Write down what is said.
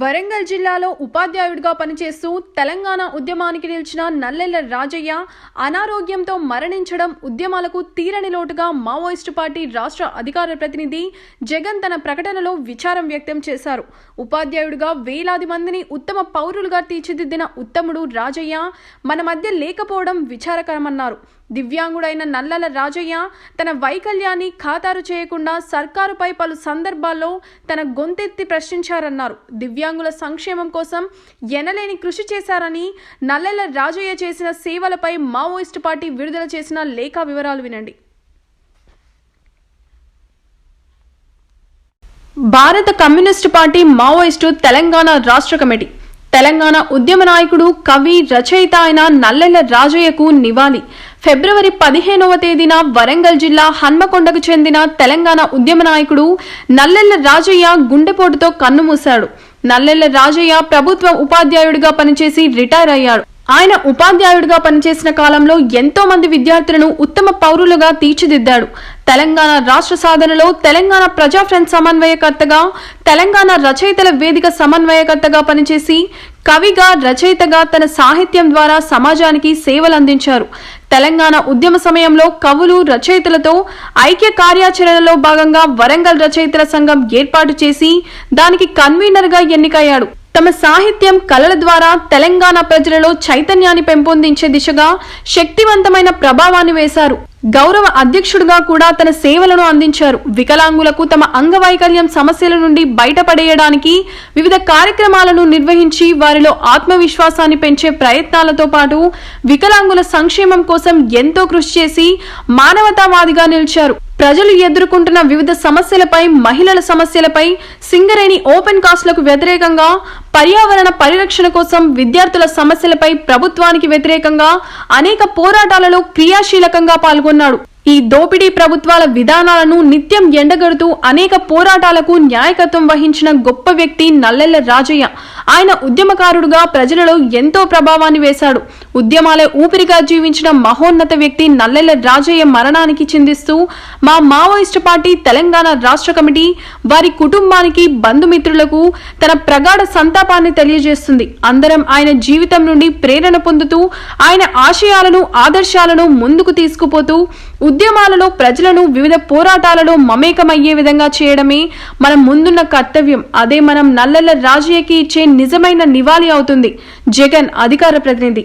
వరంగల్ జిల్లాలో ఉపాధ్యాయుడిగా పనిచేస్తూ తెలంగాణ ఉద్యమానికి నిలిచిన నల్లెల్ల రాజయ్య అనారోగ్యంతో మరణించడం ఉద్యమాలకు తీరని లోటుగా మావోయిస్టు పార్టీ రాష్ట్ర అధికార ప్రతినిధి జగన్ తన ప్రకటనలో విచారం వ్యక్తం చేశారు. ఉపాధ్యాయుడిగా వేలాది మందిని ఉత్తమ పౌరులుగా తీర్చిదిద్దిన ఉత్తముడు రాజయ్య మన మధ్య లేకపోవడం విచారకరమన్నారు. దివ్యాంగుడైన నల్లల రాజయ్య తన వైకల్యాన్ని ఖాతారు చేయకుండా సర్కారుపై పలు సందర్భాల్లో తన గొంతెత్తి ప్రశ్నించారన్నారు. దివ్యాంగుల సంక్షేమం కోసం ఎనలేని కృషి చేశారని నల్లెల రాజయ్య చేసిన సేవలపై మావోయిస్టు పార్టీ విడుదల చేసిన లేఖ వివరాలు వినండి. భారత కమ్యూనిస్టు పార్టీ మావోయిస్టు తెలంగాణ రాష్ట్ర కమిటీ. తెలంగాణ ఉద్యమ నాయకుడు కవి రచయిత అయిన నల్లెల రాజయ్యకు నివాళి. ఫిబ్రవరి పదిహేనవ తేదీన వరంగల్ జిల్లా హన్మకొండకు చెందిన తెలంగాణ ఉద్యమ నాయకుడు నల్లెల్ల రాజయ్య గుండెపోటుతో కన్నుమూశాడు నల్లెల్ల రాజయ్య ప్రభుత్వ ఉపాధ్యాయుడిగా పనిచేసి రిటైర్ అయ్యాడు. ఆయన ఉపాధ్యాయుడిగా పనిచేసిన కాలంలో ఎంతో మంది విద్యార్థులను ఉత్తమ పౌరులుగా తీర్చిదిద్దాడు. తెలంగాణ రాష్ట్ర సాధనలో తెలంగాణ ప్రజా ఫ్రంట్ సమన్వయకర్తగా తెలంగాణ రచయితల వేదిక సమన్వయకర్తగా పనిచేసి కవిగా రచయితగా తన సాహిత్యం ద్వారా సమాజానికి సేవలు అందించారు తెలంగాణ ఉద్యమ సమయంలో కవులు రచయితలతో ఐక్య కార్యాచరణలో భాగంగా వరంగల్ రచయితల సంఘం ఏర్పాటు చేసి దానికి కన్వీనర్గా ఎన్నికయ్యాడు. తమ సాహిత్యం కళల ద్వారా తెలంగాణ ప్రజలలో చైతన్యాన్ని పెంపొందించే దిశగా శక్తివంతమైన ప్రభావాన్ని వేశారు. గౌరవ అధ్యక్షుడిగా కూడా తన సేవలను అందించారు. వికలాంగులకు తమ అంగవైకల్యం సమస్యల నుండి బయటపడేయడానికి వివిధ కార్యక్రమాలను నిర్వహించి వారిలో ఆత్మవిశ్వాసాన్ని పెంచే ప్రయత్నాలతో పాటు వికలాంగుల సంక్షేమం కోసం ఎంతో కృషి చేసి మానవతావాదిగా నిలిచారు. ప్రజలు ఎదుర్కొంటున్న వివిధ సమస్యలపై మహిళల సమస్యలపై సింగరేణి ఓపెన్ కాస్ట్లకు వ్యతిరేకంగా పర్యావరణ పరిరక్షణ కోసం విద్యార్థుల సమస్యలపై ప్రభుత్వానికి వ్యతిరేకంగా అనేక పోరాటాలలో క్రియాశీలకంగా పాల్గొన్నాడు. ఈ దోపిడీ ప్రభుత్వాల విధానాలను నిత్యం ఎండగడుతూ అనేక పోరాటాలకు న్యాయకత్వం వహించిన గొప్ప వ్యక్తి నల్లెల్ల రాజయ్య. ఆయన ఉద్యమకారుడుగా ప్రజలలో ఎంతో ప్రభావాన్ని వేశాడు. ఉద్యమాలే ఊపిరిగా జీవించిన మహోన్నత వ్యక్తి నల్లెల రాజయ్య మరణానికి చిందిస్తూ మా మావోయిస్టు పార్టీ తెలంగాణ రాష్ట్ర కమిటీ వారి కుటుంబానికి బంధుమిత్రులకు తన ప్రగాఢ సంతాపాన్ని తెలియజేస్తుంది. అందరం ఆయన జీవితం నుండి ప్రేరణ పొందుతూ ఆయన ఆశయాలను ఆదర్శాలను ముందుకు తీసుకుపోతూ ఉద్యమాలలో ప్రజలను వివిధ పోరాటాలలో మమేకమయ్యే విధంగా చేయడమే మన ముందున్న కర్తవ్యం. అదే మనం నల్లెల రాజయ్యకి ఇచ్చే నిజమైన నివాళి అవుతుంది. జగన్ అధికార ప్రతినిధి.